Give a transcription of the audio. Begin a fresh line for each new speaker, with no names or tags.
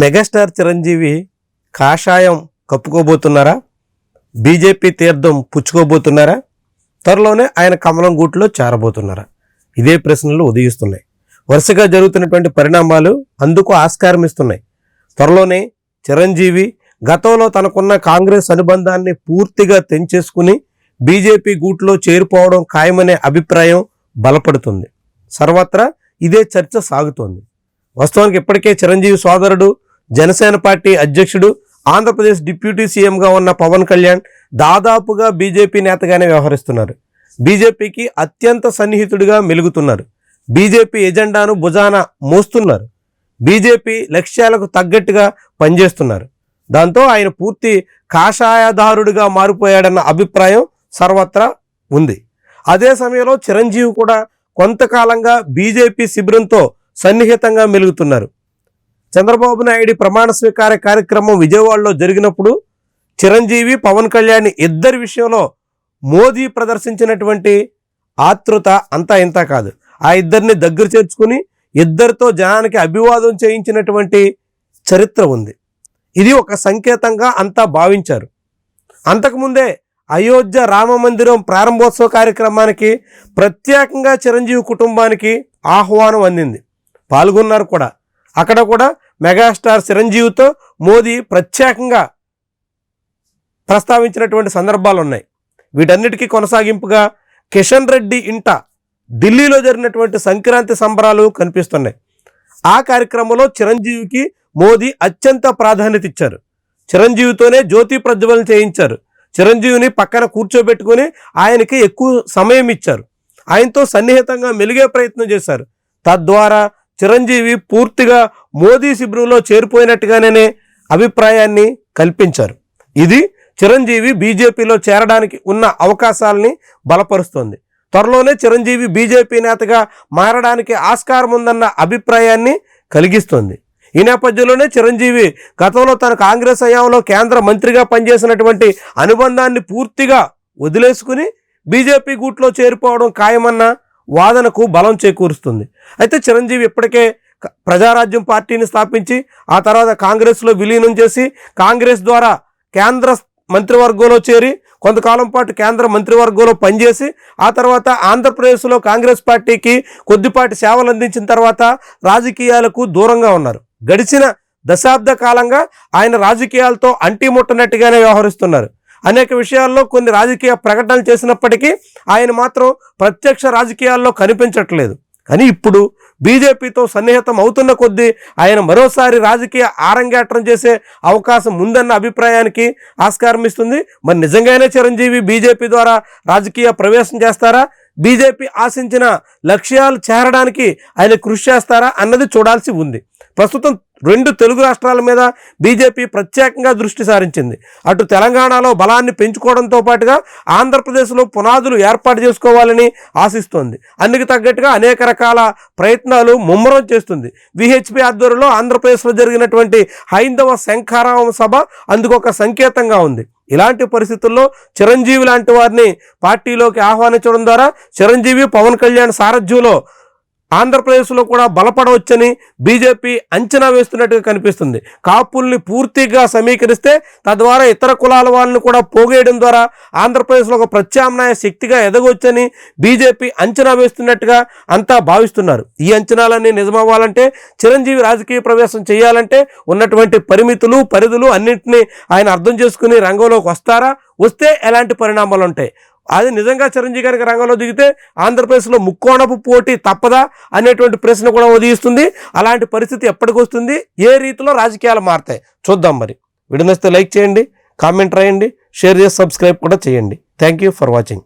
Megastar Chiranjeevi కాషాయం కప్పుకోబోతున్నారా? BJP తీర్థం పుచ్చుకోబోతున్నారా? త్వరలోనే ఆయన కమలం గూట్లో చేరబోతున్నారా? ఇదే ప్రశ్నలు ఉదయిస్తున్నాయి. వరుసగా జరుగుతున్నటువంటి పరిణామాలు అందుకు ఆస్కారం ఇస్తున్నాయి త్వరలోనే చిరంజీవి గతంలో తనకున్న కాంగ్రెస్ అనుబంధాన్ని పూర్తిగా తెంచేసుకుని బీజేపీ గూట్లో చేరిపోవడం ఖాయమనే అభిప్రాయం బలపడుతుంది. సర్వత్రా ఇదే చర్చ సాగుతోంది. వాస్తవానికి ఇప్పటికే చిరంజీవి సోదరుడు జనసేన పార్టీ అధ్యక్షుడు ఆంధ్రప్రదేశ్ డిప్యూటీ సీఎంగా ఉన్న పవన్ కళ్యాణ్ దాదాపుగా బీజేపీ నేతగానే వ్యవహరిస్తున్నారు. బీజేపీకి అత్యంత సన్నిహితుడిగా మెలుగుతున్నారు. బీజేపీ ఎజెండాను భుజాన మోస్తున్నారు. బీజేపీ లక్ష్యాలకు తగ్గట్టుగా పనిచేస్తున్నారు. దాంతో ఆయన పూర్తి కాషాయదారుడిగా మారిపోయాడన్న అభిప్రాయం సర్వత్రా ఉంది. అదే సమయంలో చిరంజీవి కూడా కొంతకాలంగా బీజేపీ శిబిరంతో సన్నిహితంగా మెలుగుతున్నారు. చంద్రబాబు నాయుడు ప్రమాణ స్వీకార కార్యక్రమం విజయవాడలో జరిగినప్పుడు చిరంజీవి పవన్ కళ్యాణ్ ఇద్దరి విషయంలో మోదీ ప్రదర్శించినటువంటి ఆతృత అంతా ఇంత కాదు. ఆ ఇద్దరిని దగ్గర చేర్చుకుని ఇద్దరితో జనానికి అభివాదం చేయించినటువంటి చరిత్ర ఉంది. ఇది ఒక సంకేతంగా అంతా భావించారు. అంతకుముందే అయోధ్య రామ మందిరం ప్రారంభోత్సవ కార్యక్రమానికి ప్రత్యేకంగా చిరంజీవి కుటుంబానికి ఆహ్వానం అందింది. పాల్గొన్నారు కూడా. అక్కడ కూడా మెగాస్టార్ చిరంజీవితో మోదీ ప్రత్యేకంగా ప్రస్తావించినటువంటి సందర్భాలు ఉన్నాయి వీటన్నిటికీ కొనసాగింపుగా కిషన్ రెడ్డి ఇంట ఢిల్లీలో జరిగినటువంటి సంక్రాంతి సంబరాలు కనిపిస్తున్నాయి. ఆ కార్యక్రమంలో చిరంజీవికి మోదీ అత్యంత ప్రాధాన్యత ఇచ్చారు. చిరంజీవితోనే జ్యోతి ప్రజ్వలన చేయించారు. చిరంజీవిని పక్కన కూర్చోబెట్టుకొని ఆయనకి ఎక్కువ సమయం ఇచ్చారు. ఆయనతో సన్నిహితంగా మెలిగే ప్రయత్నం చేశారు. తద్వారా చిరంజీవి పూర్తిగా మోదీ శిబిరంలో చేరిపోయినట్టుగానే అభిప్రాయాన్ని కల్పించారు. ఇది చిరంజీవి బీజేపీలో చేరడానికి ఉన్న అవకాశాలని బలపరుస్తోంది. త్వరలోనే చిరంజీవి బీజేపీ నేతగా మారడానికి ఆస్కారం ఉందన్న అభిప్రాయాన్ని కలిగిస్తోంది. ఈ నేపథ్యంలోనే చిరంజీవి గతంలో తన కాంగ్రెస్ హయాంలో కేంద్ర మంత్రిగా పనిచేసినటువంటి అనుబంధాన్ని పూర్తిగా వదిలేసుకుని బీజేపీ గూట్లో చేరిపోవడం ఖాయమన్న వాదనకు బలం చేకూరుస్తుంది. అయితే చిరంజీవి ఇప్పటికే ప్రజారాజ్యం పార్టీని స్థాపించి ఆ తర్వాత కాంగ్రెస్లో విలీనం చేసి కాంగ్రెస్ ద్వారా కేంద్ర మంత్రివర్గంలో చేరి కొంతకాలం పాటు కేంద్ర మంత్రివర్గంలో పనిచేసి ఆ తర్వాత ఆంధ్రప్రదేశ్లో కాంగ్రెస్ పార్టీకి కొద్దిపాటి సేవలు అందించిన తర్వాత రాజకీయాలకు దూరంగా ఉన్నారు. గడిచిన దశాబ్ద కాలంగా ఆయన రాజకీయాలతో అంటిముట్టనట్టుగానే వ్యవహరిస్తున్నారు. అనేక విషయాల్లో కొన్ని రాజకీయ ప్రకటనలు చేసినప్పటికీ ఆయన మాత్రం ప్రత్యక్ష రాజకీయాల్లో కనిపించట్లేదు. కానీ ఇప్పుడు బీజేపీతో సన్నిహితం అవుతున్న కొద్దీ ఆయన మరోసారి రాజకీయ ఆరంగేట్రం చేసే అవకాశం ఉందన్న అభిప్రాయానికి ఆస్కారం ఇస్తుంది మరి నిజంగానే చిరంజీవి బీజేపీ ద్వారా రాజకీయ ప్రవేశం చేస్తారా? బీజేపీ ఆశించిన లక్ష్యాలు చేరడానికి ఆయన కృషి చేస్తారా అన్నది చూడాల్సి ఉంది. ప్రస్తుతం రెండు తెలుగు రాష్ట్రాల మీద బీజేపీ ప్రత్యేకంగా దృష్టి సారించింది. అటు తెలంగాణలో బలాన్ని పెంచుకోవడంతో పాటుగా ఆంధ్రప్రదేశ్లో పునాదులు ఏర్పాటు చేసుకోవాలని ఆశిస్తోంది. అందుకు తగ్గట్టుగా అనేక రకాల ప్రయత్నాలు ముమ్మరం చేస్తుంది. విహెచ్పి ఆధ్వర్యంలో ఆంధ్రప్రదేశ్లో జరిగినటువంటి హైందవ శంఖారావం సభ అందుకు ఒక సంకేతంగా ఉంది. ఇలాంటి పరిస్థితుల్లో చిరంజీవి లాంటి వారిని పార్టీలోకి ఆహ్వానించడం ద్వారా చిరంజీవి పవన్ కళ్యాణ్ సారథ్యంలో ఆంధ్రప్రదేశ్లో కూడా బలపడవచ్చని బీజేపీ అంచనా వేస్తున్నట్టుగా కనిపిస్తుంది. కాపుల్ని పూర్తిగా సమీకరిస్తే తద్వారా ఇతర కులాల వాళ్ళని కూడా పోగేయడం ద్వారా ఆంధ్రప్రదేశ్లో ఒక ప్రత్యామ్నాయ శక్తిగా ఎదగవచ్చని బీజేపీ అంచనా వేస్తున్నట్టుగా అంతా భావిస్తున్నారు. ఈ అంచనాలన్నీ నిజమవ్వాలంటే చిరంజీవి రాజకీయ ప్రవేశం చేయాలంటే ఉన్నటువంటి పరిమితులు పరిధులు అన్నింటినీ ఆయన అర్థం చేసుకుని రంగంలోకి వస్తారా? వస్తే ఎలాంటి పరిణామాలు ఉంటాయి? అది నిజంగా చిరంజీవి గారికి రంగంలో దిగితే ఆంధ్రప్రదేశ్లో ముక్కోణపు పోటీ తప్పదా అనేటువంటి ప్రశ్న కూడా ఉదయిస్తుంది. అలాంటి పరిస్థితి ఎప్పటికి వస్తుంది? ఏ రీతిలో రాజకీయాలు మారుతాయి? చూద్దాం మరి. వీడియో లైక్ చేయండి కామెంట్ రాయండి షేర్ చేసి సబ్స్క్రైబ్ కూడా చేయండి. Thank you for watching.